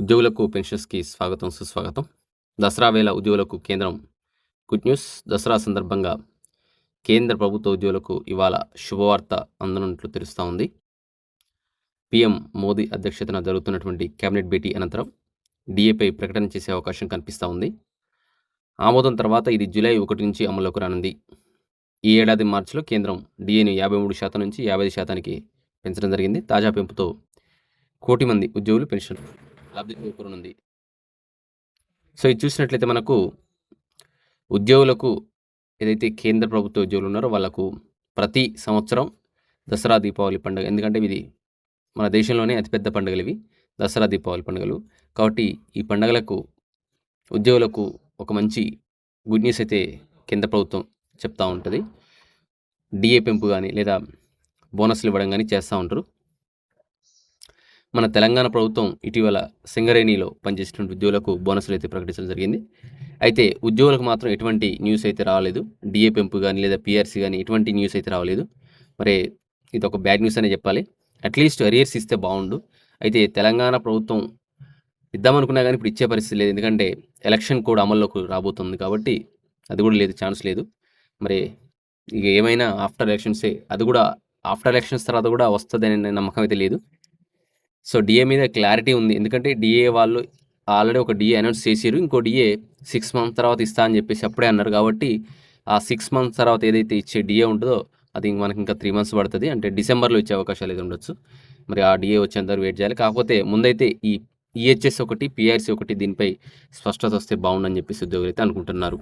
ఉద్యోగులకు పెన్షన్స్కి స్వాగతం సుస్వాగతం. దసరా వేళ ఉద్యోగులకు కేంద్రం గుడ్ న్యూస్. దసరా సందర్భంగా కేంద్ర ప్రభుత్వ ఉద్యోగులకు ఇవాళ శుభవార్త అందనున్నట్లు తెలుస్తూ ఉంది. పీఎం మోదీ అధ్యక్షతన జరుగుతున్నటువంటి కేబినెట్ భేటీ అనంతరం డిఏపై ప్రకటన చేసే అవకాశం కనిపిస్తూ ఉంది. ఆమోదం తర్వాత ఇది జూలై ఒకటి నుంచి అమల్లోకి రానుంది. ఈ ఏడాది మార్చిలో కేంద్రం డిఏని యాభై మూడు శాతం నుంచి యాభై ఐదు శాతానికి పెంచడం జరిగింది. తాజా పెంపుతో కోటి మంది ఉద్యోగులు పెన్షన్ లబ్ధి చేకూరనుంది సో ఇది చూసినట్లయితే మనకు ఉద్యోగులకు ఏదైతే కేంద్ర ప్రభుత్వ ఉద్యోగులు ఉన్నారో వాళ్ళకు ప్రతి సంవత్సరం దసరా దీపావళి పండుగ ఎందుకంటే ఇది మన దేశంలోనే అతిపెద్ద పండుగలు ఇవి. దసరా దీపావళి పండుగలు. కాబట్టి ఈ పండుగలకు ఉద్యోగులకు ఒక మంచి గుడ్ న్యూస్ అయితే కేంద్ర ప్రభుత్వం చెప్తూ ఉంటుంది. డిఏ పెంపు కానీ లేదా బోనస్లు ఇవ్వడం కానీ చేస్తూ ఉంటారు. మన తెలంగాణ ప్రభుత్వం ఇటీవల సింగరేణిలో పనిచేసినటువంటి ఉద్యోగులకు బోనస్లు అయితే ప్రకటించడం జరిగింది. అయితే ఉద్యోగులకు మాత్రం ఎటువంటి న్యూస్ అయితే రాలేదు. డిఏ పెంపు కానీ లేదా పిఆర్సీ కానీ ఎటువంటి న్యూస్ అయితే రాలేదు. మరి ఇది ఒక బ్యాడ్ న్యూస్ అనే చెప్పాలి. అట్లీస్ట్ అరియర్స్ ఇస్తే బాగుండు. అయితే తెలంగాణ ప్రభుత్వం ఇద్దామనుకున్నా కానీ ఇప్పుడు ఇచ్చే పరిస్థితి లేదు. ఎందుకంటే ఎలక్షన్ కూడా అమల్లోకి రాబోతుంది కాబట్టి అది కూడా లేదు ఛాన్స్ లేదు. మరి ఇక ఏమైనా ఆఫ్టర్ ఎలక్షన్సే అది కూడా ఆఫ్టర్ ఎలక్షన్స్ తర్వాత కూడా వస్తుందని నమ్మకం అయితే లేదు. సో డిఏ మీద క్లారిటీ ఉంది. ఎందుకంటే డిఏ వాళ్ళు ఆల్రెడీ ఒక డిఏ అనౌన్స్ చేసారు ఇంకో డిఏ సిక్స్ మంత్స్ తర్వాత ఇస్తా అని చెప్పేసి అప్పుడే అన్నారు కాబట్టి ఆ సిక్స్ మంత్స్ తర్వాత ఏదైతే ఇచ్చే డిఏ ఉంటుందో అది మనకి ఇంకా త్రీ మంత్స్ పడుతుంది. అంటే డిసెంబర్లో ఇచ్చే అవకాశాలు అయితే ఉండొచ్చు. మరి ఆ డిఏ వచ్చేంతవరకు వెయిట్ చేయాలి. కాకపోతే ముందైతే ఈ ఈహెచ్ఎస్ ఒకటి పిఆర్సీ ఒకటి దీనిపై స్పష్టత వస్తే బాగుండని చెప్పేసి ఉద్యోగులు అయితే అనుకుంటున్నారు.